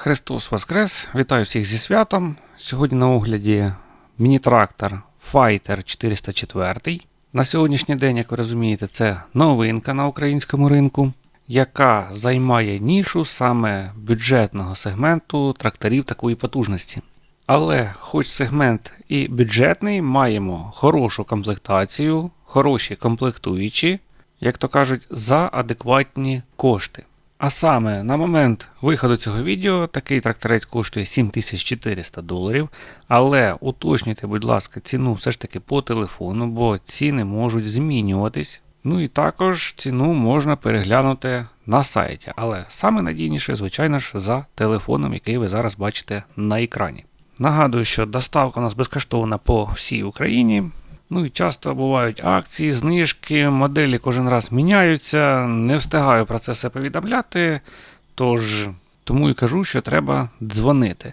Христос Воскрес! Вітаю всіх зі святом. Сьогодні на огляді міні-трактор Fighter 404. На сьогоднішній день, як ви розумієте, це новинка на українському ринку, яка займає нішу саме бюджетного сегменту тракторів такої потужності. Але, хоч сегмент і бюджетний, маємо хорошу комплектацію, хороші комплектуючі, як то кажуть, за адекватні кошти. А саме на момент виходу цього відео такий тракторець коштує 7400 доларів. Але уточнюйте, будь ласка, ціну все ж таки по телефону, бо ціни можуть змінюватись. Ну і також ціну можна переглянути на сайті. Але саме надійніше, звичайно ж, за телефоном, який ви зараз бачите на екрані. Нагадую, що доставка у нас безкоштовна по всій Україні. Ну і часто бувають акції, знижки, моделі кожен раз міняються. Не встигаю про це все повідомляти. Тож, тому і кажу, що треба дзвонити.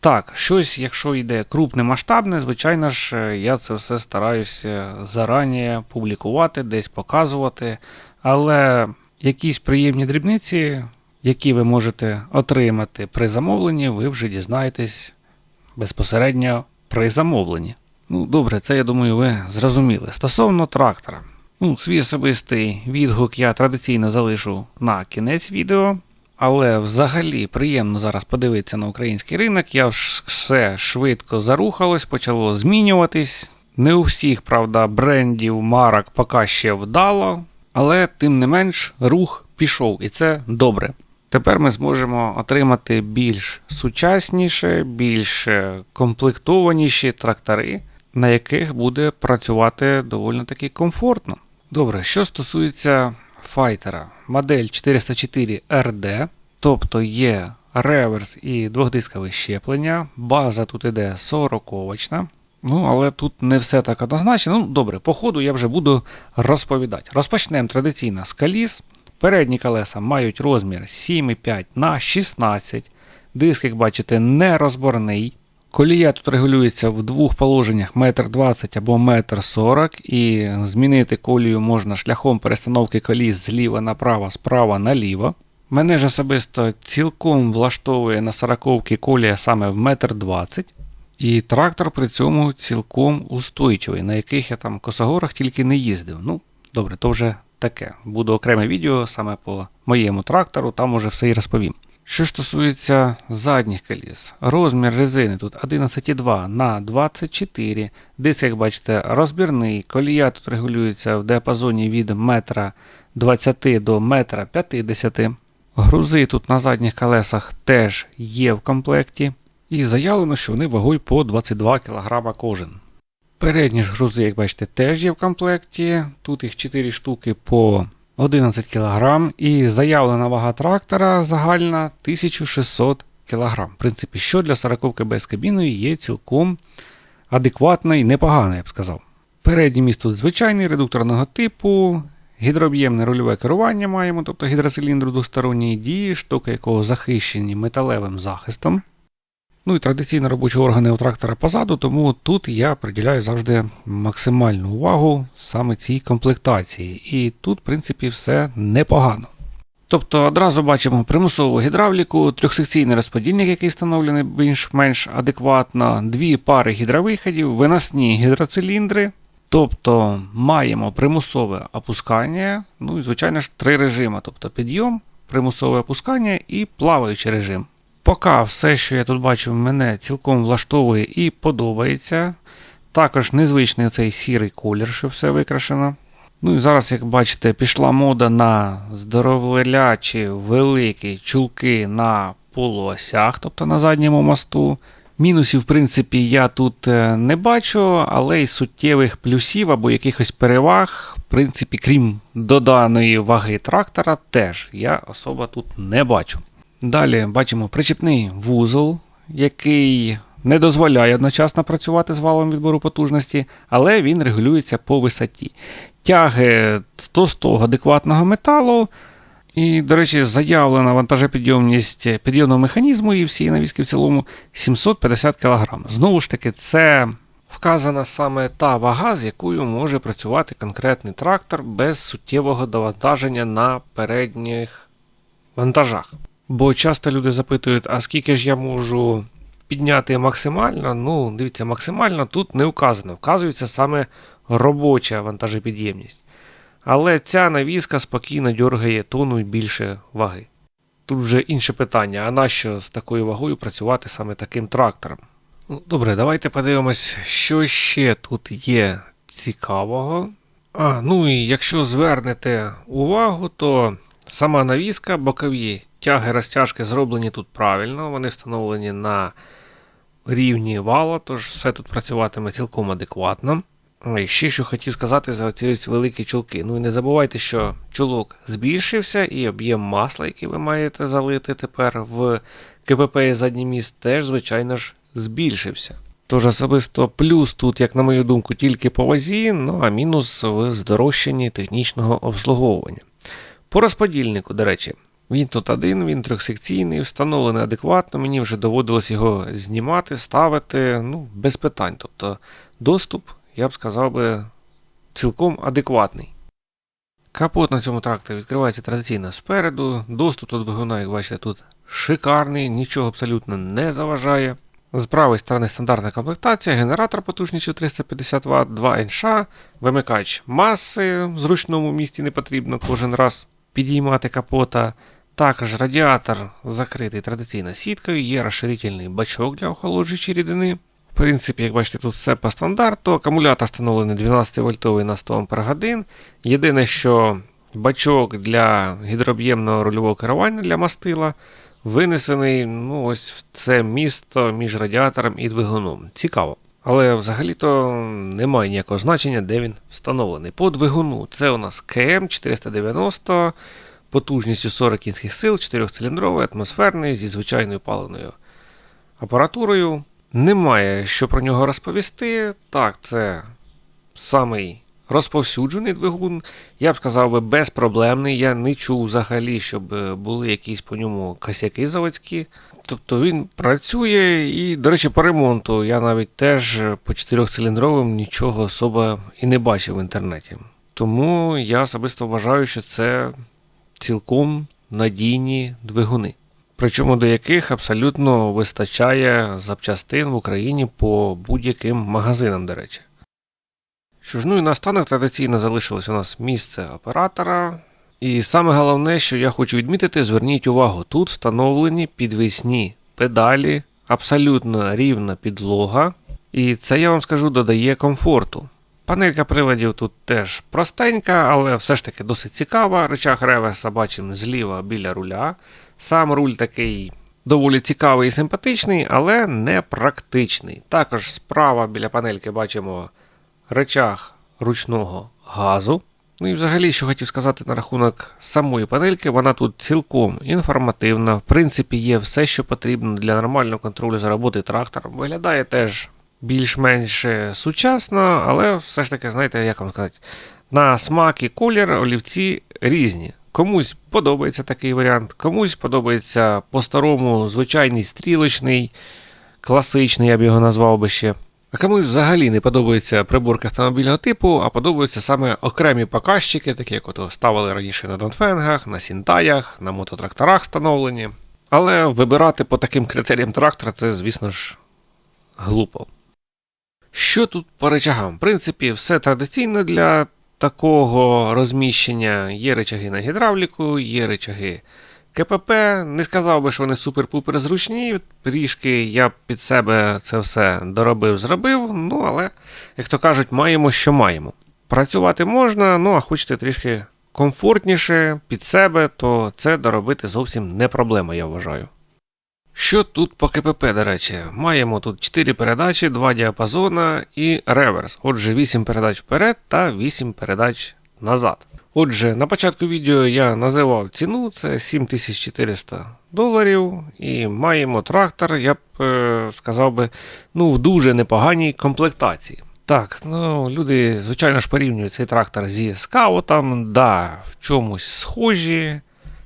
Так, щось, якщо йде крупне масштабне, звичайно ж, я це все стараюся зарані публікувати, десь показувати. Але якісь приємні дрібниці, які ви можете отримати при замовленні, ви вже дізнаєтесь безпосередньо при замовленні. Ну, добре, це я думаю, ви зрозуміли. Стосовно трактора. Ну, свій особистий відгук я традиційно залишу на кінець відео. Але взагалі приємно зараз подивитися на український ринок. Я все швидко зарухалось, почало змінюватись. Не у всіх, правда, брендів, марок поки ще вдало, але тим не менш рух пішов, і це добре. Тепер ми зможемо отримати більш сучасніше, більш комплектованіші трактори на яких буде працювати доволі таки комфортно. Добре, що стосується файтера, модель 404 RD, тобто є реверс і двохдискове щеплення, база тут іде 40-очна. Ну, але тут не все так однозначно. Ну, добре, по ходу я вже буду розповідати. Розпочнемо традиційно з коліс. Передні колеса мають розмір 7,5 на 16. Диск, як бачите, не розборний. Колія тут регулюється в двох положеннях 1,20 м або 1,40 м, і змінити колію можна шляхом перестановки коліс зліва направо, справа наліво. Мене ж особисто цілком влаштовує на 40-ки колія саме в 1,20 м. І трактор при цьому цілком устойчивий, на яких я там косогорах тільки не їздив. Ну, добре, то вже таке. Буде окреме відео саме по моєму трактору, там уже все і розповім. Що стосується задніх коліс, розмір резини тут 11,2 на 24 Диск, як бачите, розбірний. Колія тут регулюється в діапазоні від 1,20 до 1,50 м. Грузи тут на задніх колесах теж є в комплекті. І заявлено, що вони вагою по 22 кг кожен. Передні ж грузи, як бачите, теж є в комплекті. Тут їх 4 штуки по 11 кг і заявлена вага трактора загальна 1600 кг. В принципі, що для 40 без кабіною є цілком адекватно і непогано, я б сказав. Передній міст тут звичайний редукторного типу, гідрооб'ємне рульове керування маємо, тобто гідроциліндр двосторонньої дії, штуки якого захищені металевим захистом. Ну і традиційно робочі органи у трактора позаду, тому тут я приділяю завжди максимальну увагу саме цій комплектації. І тут, в принципі, все непогано. Тобто одразу бачимо примусову гідравліку, трьохсекційний розподільник, який встановлений більш-менш адекватно, дві пари гідровиходів, виносні гідроциліндри. Тобто маємо примусове опускання, ну і, звичайно ж, три режими: тобто підйом, примусове опускання і плаваючий режим. Поки все, що я тут бачу, мене цілком влаштовує і подобається. Також незвичний цей сірий колір, що все викрашено. Ну і зараз, як бачите, пішла мода на здоровлячі великі чулки на полуосях, тобто на задньому мосту. Мінусів, в принципі, я тут е, не бачу, але й суттєвих плюсів або якихось переваг, в принципі, крім доданої ваги трактора, теж я особо тут не бачу. Далі бачимо причепний вузол, який не дозволяє одночасно працювати з валом відбору потужності, але він регулюється по висоті. Тяги 100-100 адекватного металу. І, до речі, заявлена вантажопідйомність підйомного механізму і всієї навіски в цілому 750 кг. Знову ж таки, це вказана саме та вага, з якою може працювати конкретний трактор без суттєвого довантаження на передніх вантажах. Бо часто люди запитують, а скільки ж я можу підняти максимально? Ну, дивіться, максимально тут не вказано. Вказується саме робоча вантажопідємність. Але ця навіска спокійно дергає тонну і більше ваги. Тут вже інше питання: а нащо з такою вагою працювати саме таким трактором? Ну, добре, давайте подивимось, що ще тут є цікавого. А, ну і якщо звернете увагу, то сама навіска, бокові тяги розтяжки зроблені тут правильно, вони встановлені на рівні вала, тож все тут працюватиме цілком адекватно. І ще що хотів сказати за ці ось великі чулки. Ну і не забувайте, що чулок збільшився, і об'єм масла, який ви маєте залити тепер в КПП і задній міст, теж, звичайно ж, збільшився. Тож особисто плюс тут, як на мою думку, тільки по вазі, ну а мінус в здорожчанні технічного обслуговування. По розподільнику, до речі, він тут один, він трьохсекційний, встановлений адекватно, мені вже доводилось його знімати, ставити, ну, без питань. Тобто доступ, я б сказав би, цілком адекватний. Капот на цьому тракторі відкривається традиційно спереду. Доступ до двигуна, як бачите, тут шикарний, нічого абсолютно не заважає. З правої сторони стандартна комплектація, генератор потужністю 350 Вт, 2 НШ, вимикач маси в зручному місці не потрібно кожен раз підіймати капота. Також радіатор закритий традиційно сіткою, є розширительний бачок для охолоджуючої рідини. В принципі, як бачите, тут все по стандарту. Акумулятор встановлений 12 вольтовий на 100 Ах. Єдине, що бачок для гідрооб'ємного рульового керування для мастила винесений ну, ось в це місто між радіатором і двигуном. Цікаво. Але взагалі-то немає ніякого значення, де він встановлений. По двигуну це у нас КМ 490 потужністю 40 кінських сил, 4-циліндровий, атмосферний зі звичайною паливною апаратурою. Немає що про нього розповісти. Так, це самий розповсюджений двигун. Я б сказав би безпроблемний. Я не чув взагалі, щоб е, були якісь по ньому косяки заводські. Тобто він працює і, до речі, по ремонту я навіть теж по 4-циліндровим нічого особо і не бачив в інтернеті. Тому я особисто вважаю, що це цілком надійні двигуни. Причому до яких абсолютно вистачає запчастин в Україні по будь-яким магазинам, до речі. Що ж, ну і наостанок традиційно залишилось у нас місце оператора. І саме головне, що я хочу відмітити, зверніть увагу, тут встановлені підвісні педалі, абсолютно рівна підлога, і це я вам скажу додає комфорту. Панелька приладів тут теж простенька, але все ж таки досить цікава. Речах реверса бачимо зліва біля руля. Сам руль такий доволі цікавий і симпатичний, але не практичний. Також справа біля панельки бачимо речах ручного газу. Ну і взагалі, що хотів сказати на рахунок самої панельки, вона тут цілком інформативна. В принципі, є все, що потрібно для нормального контролю за роботи трактором. Виглядає теж більш-менш сучасно, але все ж таки, знаєте, як вам сказати, на смак і колір олівці різні. Комусь подобається такий варіант, комусь подобається по-старому звичайний стрілочний, класичний, я б його назвав би ще. А комусь взагалі не подобається приборки автомобільного типу, а подобаються саме окремі показчики, такі як от ставили раніше на Донфенгах, на Сінтаях, на мототракторах встановлені. Але вибирати по таким критеріям трактора це, звісно ж, глупо. Що тут по речагам? В принципі, все традиційно для такого розміщення. Є речаги на гідравліку, є речаги КПП. Не сказав би, що вони супер-пупер зручні. Трішки я під себе це все доробив, зробив. Ну, але, як то кажуть, маємо, що маємо. Працювати можна, ну а хочете трішки комфортніше під себе, то це доробити зовсім не проблема, я вважаю. Що тут по КПП, до речі? Маємо тут 4 передачі, 2 діапазона і реверс. Отже, 8 передач вперед та 8 передач назад. Отже, на початку відео я називав ціну, це 7400 доларів, і маємо трактор, я б е, сказав би, ну, в дуже непоганій комплектації. Так, ну люди, звичайно ж, порівнюють цей трактор зі скаутом, да, в чомусь схожі,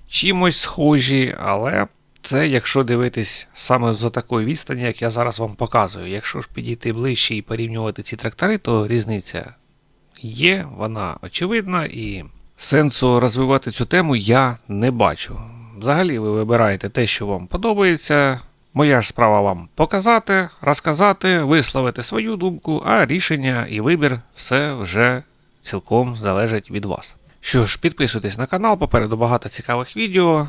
чимось схожі, але це якщо дивитись саме за такої відстані, як я зараз вам показую. Якщо ж підійти ближче і порівнювати ці трактори, то різниця є, вона очевидна і сенсу розвивати цю тему я не бачу. Взагалі ви вибираєте те, що вам подобається. Моя ж справа вам показати, розказати, висловити свою думку, а рішення і вибір все вже цілком залежить від вас. Що ж, підписуйтесь на канал, попереду багато цікавих відео.